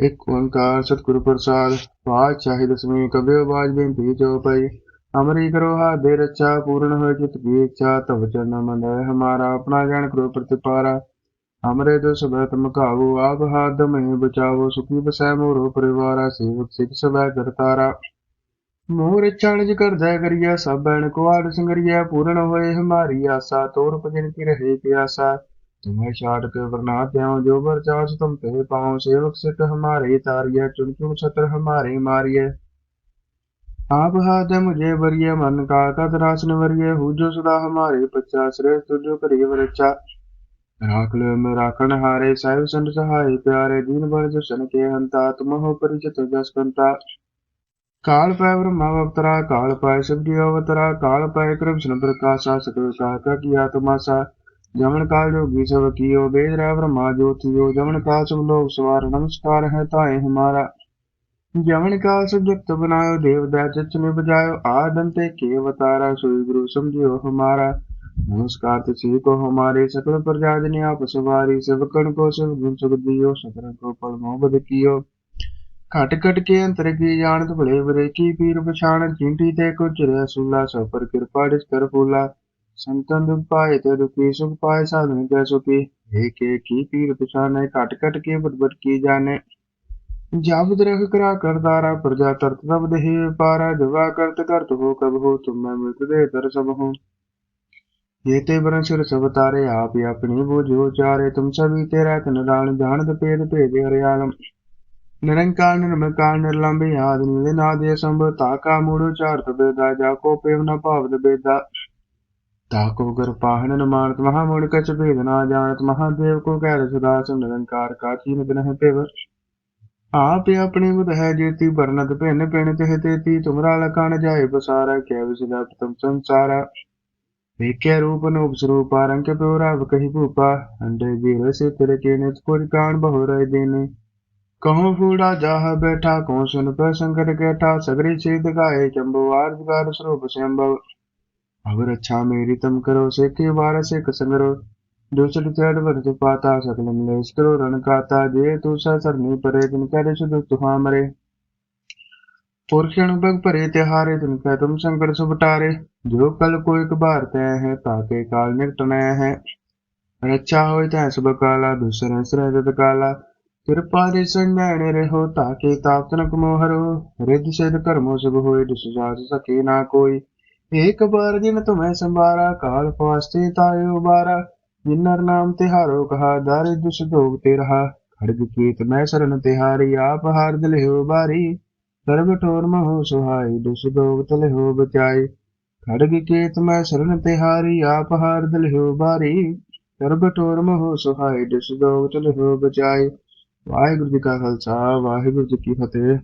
ਇੱਕ ਓੰਕਾਰ ਸਤਿਗੁਰੂ ਪ੍ਰਸਾਦ, ਪਾਤਸ਼ਾਹੀ ਦਸਵੀਂ ਕਬਿਓ ਬਾਜ ਬੇਨਤੀ ਜੋ ਪਈ, ਅਮਰੀ ਕਰੋ ਹਾਥ ਰੱਛਾ, ਪੂਰਨ ਹੋਏ ਚਿਤ ਕੀ ਇੱਛਾ, ਤਵ ਚਰਨ ਮੰਦੈ ਹਮਾਰਾ, ਆਪਣਾ ਗਿਆਨ ਕਰੋ ਪ੍ਰਤਿਪਾਰਾ। ਹਮਰੇ ਜੋ ਸਬਤ ਮਕਾਵੋ ਆਪ ਹਾਥ ਮਹਿ ਬਚਾਵੋ, ਸੁਖੀ ਬਸੈ ਮੋਰੋ ਪਰਿਵਾਰਾ, ਸੇਵਕ ਸਿਖ ਸਵੈ ਕਰਤਾਰਾ। ਮੋਰ ਚਣਜ ਕਰਦਾ ਕਰੀਆ ਸਭ ਬੈਣ ਕੁਆੜ ਸੰਗਰੀਆ ਪੂਰਨ ਹੋਏ ਹਮਾਰੀ ਆਸਾ, ਤੋਰ ਭਜਨ ਕੀ ਰਹੇ ਪਿਆਸਾ। तुम्हें छाट के वरना त्याओ जो बर चास तुम पे पाओ सेवक सिख हमारे तारिय चुन चुन छत्र हमारे मारिय आप हाथ मुझे वरिय मन का कदरासन वरिय हु जो सदा हमारे बच्चा श्रेष्ठ तुझो करिय वरच्चा राख लो में राखण हारे साहिब संत सहाय प्यारे दीन बल जसन के हंता तुम हो परिचित जस कंता काल पाय ब्रह्मा अवतरा काल पाय शिव अवतरा काल पाय कृष्ण प्रकाशा सकल का किया तमाशा जमन काल जोगी सब कियो वेद रह ब्रह्मा ज्योतियो जमन काल सब लोग सवार नमस्कार है ताए हमारा जमन काल सब जगत बनायो देव दैच ने बजायो आदंते के अवतारा सोई गुरु समझियो हमारा नमस्कार तुझी को हमारे सकल प्रजा ने आप सवारी सेवकन को सब गुण सुख दियो सकल को पल मोहब्बत कियो खट खट के अंतर की जानत भले बरे की पीर पछाण चिंटी ते कुछ रसूला सब पर कृपा डिस कर फूला ਸੰਤਨ ਪਾਏ ਤੇ ਸੁਖ ਪਾਏ ਸਾਧਨ ਕੈ ਸੁਖੀ ਏਕ ਏਕ ਕੀ ਪੀਰ ਪਛਾਨੈ ਘਟ ਘਟ ਕੇ ਬਦਬਦ ਕੀ ਜਾਣੈ ਜਬ ਦਰਖ ਕਰਾ ਕਰ ਪ੍ਰਜਾ ਤਰਤ ਤਬ ਦੇਹਿ ਪਾਰਾ ਜਵਾ ਕਰਤ ਕਰਤ ਹੋ ਕਬ ਹੋ ਤੁਮ ਮੈਂ ਮ੍ਰਿਤ ਦੇ ਤਰ ਸਭ ਹੋ ਜੇਤੇ ਬਰਨ ਸਿਰ ਸਭ ਤਾਰੇ ਆਪ ਆਪਣੀ ਬੋਝੋ ਚਾਰੇ ਤੁਮ ਸਭੀ ਤੇਰਾ ਕਨ ਰਾਣ ਜਾਣਦ ਪੇਦ ਭੇਦੇ ਹਰਿਆਣ ਨਿਰੰਕਾਰ ਨਿਰਮਕਾਰ ਨਿਰਲੰਬੇ ਆਦਿ ਨਿਨਾਦੇ ਸੰਭ ਤਾਕਾ ਮੂੜੋ ਚਾਰਤ ਬੇਦਾ ਜਾ ਕੋ ਪੇਵ ਨ ਭਾਵਦ ਬੇਦਾ ताको गर पाहन मानत महामूल कच भेद ना जानत महादेव को कह रसदास निरंकार का चीन दिन है पेव आप अपनी बुध है जेती बरनत भिन्न पिण तिह तेती तुमरा लखान जाए बसारा क्या विसदा प्रथम संसारा वेक्य रूप नूप स्वरूपा रंग प्योरा कही भूपा अंडे जीव से तेरे के नित पुर कान बहु रह देने कहो फूड़ा जाह बैठा कहो सुन पर संकट कैठा सगरी छेद गाये चंबो आर्जगार स्वरूप संभव अब रक्षा मेरी तम करो सेके बार से कसंगरो दूसरी चढ़ वर्त पाता सकल मलेश करो रण काता जे तू सरनी परे तिन करे सुध तुहा मरे पुरक्षण बग परे त्योहारे तिन कह तुम संकट सुबटारे जो कल कोई कबार तय है ताके काल निकट नय है रक्षा हो तय सब काला दूसरे श्रह काला कृपा दे संजय रहो ताके ताप तनक मोहरो रिद्ध सिद्ध कर्मो सब होए दुस सके ना कोई ਏਕ ਬਾਰ ਜਿਨ ਤੁਮੈ ਸੰਭਾਰਾ ਕਾਲ ਫਾਸਤੇ ਤਾਇਓ ਬਾਰਾ। ਜਿਨਰ ਨਾਮ ਤਿਹਾਰੋ ਕਹਾ, ਦਾਰੇ ਦੁਸ ਦੋਗ ਤੇ ਰਹਾ। ਖੜਗ ਕੀਤ ਮੈਂ ਸਰਨ ਤਿਹਾਰੀ ਆਪ ਹਾਰਦ ਲਿਓ ਬਾਰੀ। ਸਰਬ ਠੋਰ ਮਹੋ ਸੁਹਾਈ, ਦੁਸ ਦੋਗ ਤਲ ਹੋ ਬਚਾਈ। ਖੜਗ ਕੀਤ ਮੈਂ ਸਰਨ ਤਿਹਾਰੀ ਆਪ ਹਾਰਦ ਲਿਓ ਬਾਰੀ। ਸਰਬ ਠੋਰ ਮਹੋ ਸੁਹਾਈ, ਦੁਸ ਦੋਗ ਤਲ ਹੋ ਬਚਾਈ। ਵਾਹਿਗੁਰੂ ਜੀ ਕਾ ਖਾਲਸਾ, ਵਾਹਿਗੁਰੂ ਜੀ ਕੀ ਫਤਿਹ।